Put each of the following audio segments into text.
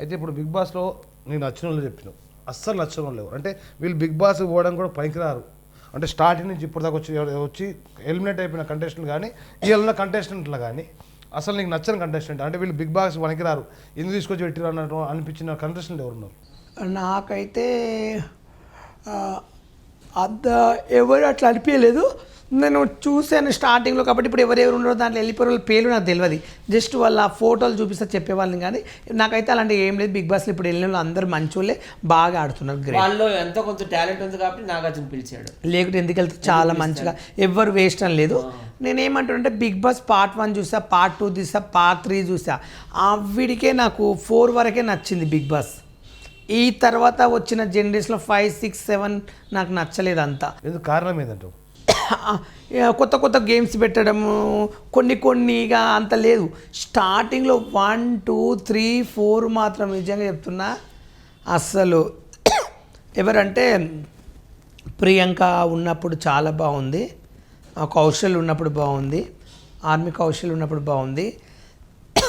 అయితే ఇప్పుడు బిగ్ బాస్లో నేను నచ్చిన వాళ్ళు చెప్పినావు అస్సలు నచ్చిన వాళ్ళు లేవు. అంటే వీళ్ళు బిగ్ బాస్ పోవడం కూడా పనికిరారు. అంటే స్టార్టింగ్ నుంచి ఇప్పుడు దాకా వచ్చి వచ్చి ఎలిమినేట్ అయిపోయిన కంటెస్టెంట్ కానీ వీళ్ళ కంటెస్టెంట్లు కానీ అసలు నీకు నచ్చని కంటెస్టెంట్ అంటే వీళ్ళు బిగ్ బాస్ పనికిరారు. ఎందుకు తీసుకొచ్చి పెట్టిరు అన్నట్టు అనిపించిన కంటెస్టెంట్ ఎవరున్నారు నాకైతే అంత ఎవరు అట్లా అనిపించలేదు. నేను చూశాను స్టార్టింగ్లో కాబట్టి ఇప్పుడు ఎవరెవరు ఉన్నారో దాంట్లో వెళ్ళిపోయే వాళ్ళ పేర్లు నాకు తెలియదు. జస్ట్ వాళ్ళ ఫోటోలు చూపిస్తే చెప్పేవాళ్ళని కానీ నాకైతే అలాంటి ఏం లేదు. బిగ్ బాస్లో ఇప్పుడు వెళ్ళిన వాళ్ళు అందరూ మంచోళ్ళే బాగా ఆడుతున్నారు గ్రేట్ వాళ్ళు ఎంతో కొంత టాలెంట్ ఉంది కాబట్టి నాగార్జున పిలిచాడు. లేకుంటే ఎందుకు వెళ్తే చాలా మంచిగా ఎవ్వరు వేస్ట్ అని లేదు. నేనేమంటానంటే బిగ్ బాస్ పార్ట్ వన్ చూసా పార్ట్ టూ చూసా పార్ట్ త్రీ చూసా. వీడికే నాకు ఫోర్ వరకే నచ్చింది బిగ్ బాస్ ఈ తర్వాత వచ్చిన జనరేషన్లో ఫైవ్ సిక్స్ సెవెన్ నాకు నచ్చలేదు అంతా. కారణం ఏంటంటావు కొత్త కొత్త గేమ్స్ పెట్టడము కొన్ని కొన్నిగా అంత లేదు. స్టార్టింగ్లో వన్ టూ త్రీ ఫోర్ మాత్రం నిజంగా చెప్తున్నా అస్సలు ఎవరంటే ప్రియాంక ఉన్నప్పుడు చాలా బాగుంది. కౌశల్ ఉన్నప్పుడు బాగుంది. ఆర్మీ కౌశల్ ఉన్నప్పుడు బాగుంది.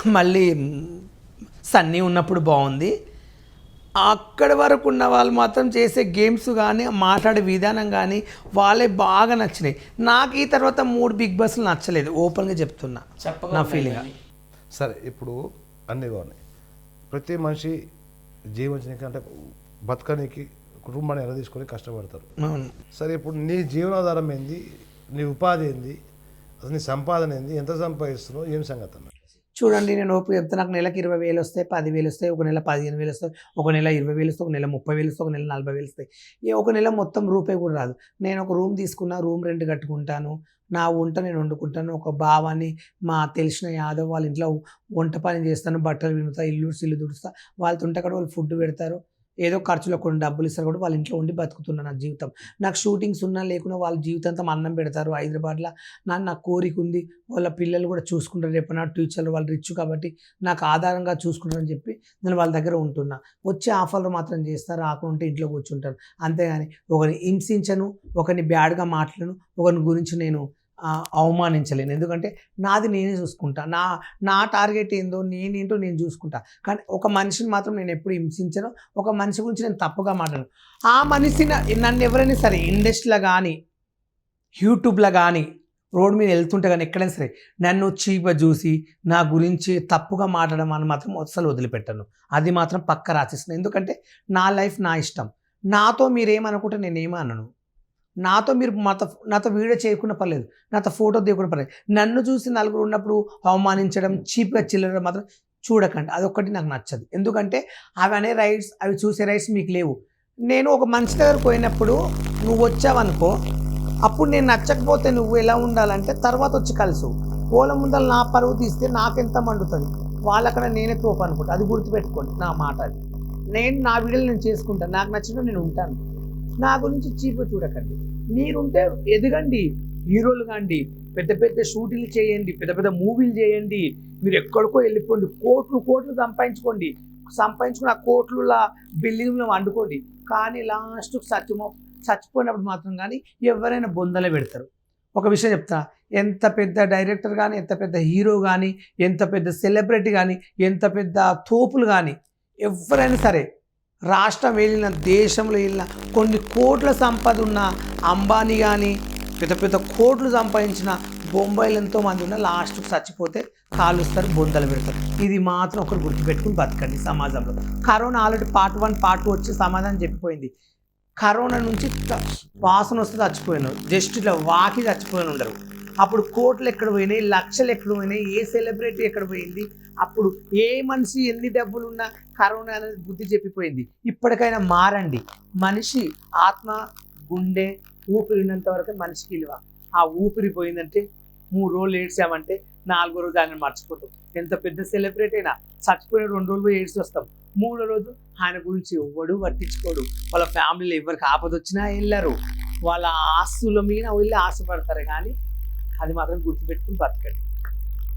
మళ్ళీ సన్నీ ఉన్నప్పుడు బాగుంది. అక్కడి వరకు ఉన్న వాళ్ళు మాత్రం చేసే గేమ్స్ కానీ మాట్లాడే విధానం కానీ వాళ్ళే బాగా నచ్చినాయి. నాకు ఈ తర్వాత మూడు బిగ్ బాస్లు నచ్చలేదు. ఓపెన్గా చెప్తున్నా. చెప్పగా నా ఫీలింగ్. సరే ఇప్పుడు అన్నీ బాగున్నాయి. ప్రతి మనిషి జీవించడానికి అంటే బతకడానికి కుటుంబాన్ని ఎలా తీసుకొని కష్టపడతారు సరే ఇప్పుడు నీ జీవనాధారం ఏంది? నీ ఉపాధి ఏంది? అసలు నీ సంపాదన ఏంది? ఎంత సంపాదిస్తున్నావు? ఏం సంగతి అన్న? చూడండి నేను ఓపు చెప్తే నాకు నెలకు ఇరవై వేలు వస్తాయి పది వేలు వస్తాయి ఒక నెల పదిహేను వేలు వస్తాయి ఒక నెల ఇరవై వేలు వస్తాయి ఒక నెల ముప్పై వేలు వస్తాయి ఒక నెల నలభై వేలు వస్తాయి. ఏ ఒక నెల మొత్తం రూపాయి కూడా రాదు. నేను ఒక రూమ్ తీసుకున్నా రూమ్ రెంట్ కట్టుకుంటాను నా వంట నేను వండుకుంటాను ఒక బావాని మా తెలిసిన యాదవ్ వాళ్ళ ఇంట్లో వంట పని చేస్తాను బట్టలు వినుతా ఇల్లు ఇల్లు దుడుస్తా వాళ్ళతో ఉంటే అక్కడ వాళ్ళు ఫుడ్ పెడతారు. ఏదో ఖర్చులో కొన్ని డబ్బులు ఇస్తారు కూడా వాళ్ళ ఇంట్లో ఉండి బతుకుతున్నా నా జీవితం. నాకు షూటింగ్స్ ఉన్నా లేకున్నా వాళ్ళ జీవితాంతం అన్నం పెడతారు. హైదరాబాద్లో నాకు నా కోరిక ఉంది. వాళ్ళ పిల్లలు కూడా చూసుకుంటారు. రేపు నా టీచర్లు వాళ్ళు రిచ్ కాబట్టి నాకు ఆధారంగా చూసుకుంటారని చెప్పి నేను వాళ్ళ దగ్గర ఉంటున్నా. వచ్చే ఆఫర్లు మాత్రం చేస్తారు. రాకుంటే ఇంట్లో కూర్చుంటారు. అంతేగాని ఒకరిని హింసించను ఒకరిని బ్యాడ్గా మాట్లాడను ఒకరిని గురించి నేను అవమానించలేను. ఎందుకంటే నాది నేనే చూసుకుంటా. నా నా టార్గెట్ ఏందో నేనేంటో నేను చూసుకుంటా. కానీ ఒక మనిషిని మాత్రం నేను ఎప్పుడు హింసించను. ఒక మనిషి గురించి నేను తప్పుగా మాట్లాడను. ఆ మనిషి నన్ను ఎవరైనా సరే ఇండస్ట్రీలో కానీ యూట్యూబ్లో కానీ రోడ్ మీద వెళ్తుంటే కానీ ఎక్కడైనా సరే నన్ను చీప చూసి నా గురించి తప్పుగా మాట్లాడడం అని మాత్రం అస్సలు వదిలిపెట్టను. అది మాత్రం పక్క రాసిస్తున్నాను ఎందుకంటే నా లైఫ్ నా ఇష్టం. నాతో మీరేమనుకుంటే నేనేమనను. నాతో మీరు మాతో నాతో వీడియో చేయకుండా పర్లేదు. నాతో ఫోటో తీయకుండా పర్లేదు. నన్ను చూసి నలుగురు ఉన్నప్పుడు అవమానించడం చీప్గా చిల్లడం మాత్రం చూడకండి. అదొక్కటి నాకు నచ్చదు. ఎందుకంటే అవి అనే రైట్స్ అవి చూసే రైట్స్ మీకు లేవు. నేను ఒక మనిషి దగ్గర పోయినప్పుడు నువ్వు వచ్చావనుకో అప్పుడు నేను నచ్చకపోతే నువ్వు ఎలా ఉండాలంటే తర్వాత వచ్చి కలుసు. పూల ముందర నా పరువు తీస్తే నాకెంత మండుతుంది? వాళ్ళక్కడ నేనే తోపు అనుకుంటా. అది గుర్తుపెట్టుకోండి. నా మాట అది. నేను నా వీడియోలు నేను చేసుకుంటాను. నాకు నచ్చినట్టు నేను ఉంటాను. నా గురించి చీపు చూడకండి. మీరుంటే ఎదగండి హీరోలు కాండి పెద్ద పెద్ద షూటింగ్లు చేయండి పెద్ద పెద్ద మూవీలు చేయండి మీరు ఎక్కడికో వెళ్ళిపోండి కోట్లు కోట్లు సంపాదించుకోండి. సంపాదించుకున్న ఆ కోట్ల బిల్డింగ్లు వండుకోండి. కానీ లాస్ట్ చచ్చిపో చచ్చిపోయినప్పుడు మాత్రం కానీ ఎవరైనా బొందలే పెడతారు. ఒక విషయం చెప్తా ఎంత పెద్ద డైరెక్టర్ కానీ ఎంత పెద్ద హీరో కానీ ఎంత పెద్ద సెలబ్రిటీ కానీ ఎంత పెద్ద తోపులు కానీ ఎవరైనా సరే రాష్ట్రం వెళ్ళిన దేశంలో వెళ్ళిన కొన్ని కోట్ల సంపద ఉన్న అంబానీ కానీ పెద్ద పెద్ద కోట్లు సంపాదించిన బొంబాయిలు ఎంతో మంది ఉన్న లాస్ట్కి చచ్చిపోతే కాలుస్తారు బొందలు పెడతారు. ఇది మాత్రం ఒకరు గుర్తుపెట్టుకుని బతకండి సమాజంలో. Corona already part one part two వచ్చి సమాధానం చెప్పిపోయింది. కరోనా నుంచి వాసన వస్తే చచ్చిపోయినారు. జస్ట్ ఇట్లా వాకి చచ్చిపోయిన ఉండరు అప్పుడు కోట్లు ఎక్కడ పోయినాయి? లక్షలు ఎక్కడ పోయినాయి? ఏ సెలబ్రిటీ ఎక్కడ పోయింది? అప్పుడు ఏ మనిషి ఎన్ని డబ్బులు ఉన్నా కరోనా అనేది బుద్ధి చెప్పిపోయింది. ఇప్పటికైనా మారండి. మనిషి ఆత్మ గుండె ఊపిరి ఉన్నంత వరకు మనిషికి విలువ. ఆ ఊపిరి పోయిందంటే మూడు రోజులు ఏడ్చామంటే నాలుగో రోజు ఆయన మర్చిపోతాం. ఎంత పెద్ద సెలబ్రిటీ అయినా చచ్చిపోయిన రెండు రోజులు ఏడ్చి వస్తాం. మూడో రోజు ఆయన గురించి ఎవ్వడు పట్టించుకోడు. వాళ్ళ ఫ్యామిలీలో ఎవరికి ఆపద వచ్చినా వెళ్ళరు వాళ్ళ ఆస్తుల మీద వెళ్ళి ఆశపడతారు కానీ అది మాత్రం గుర్తుపెట్టుకుని బతకండి.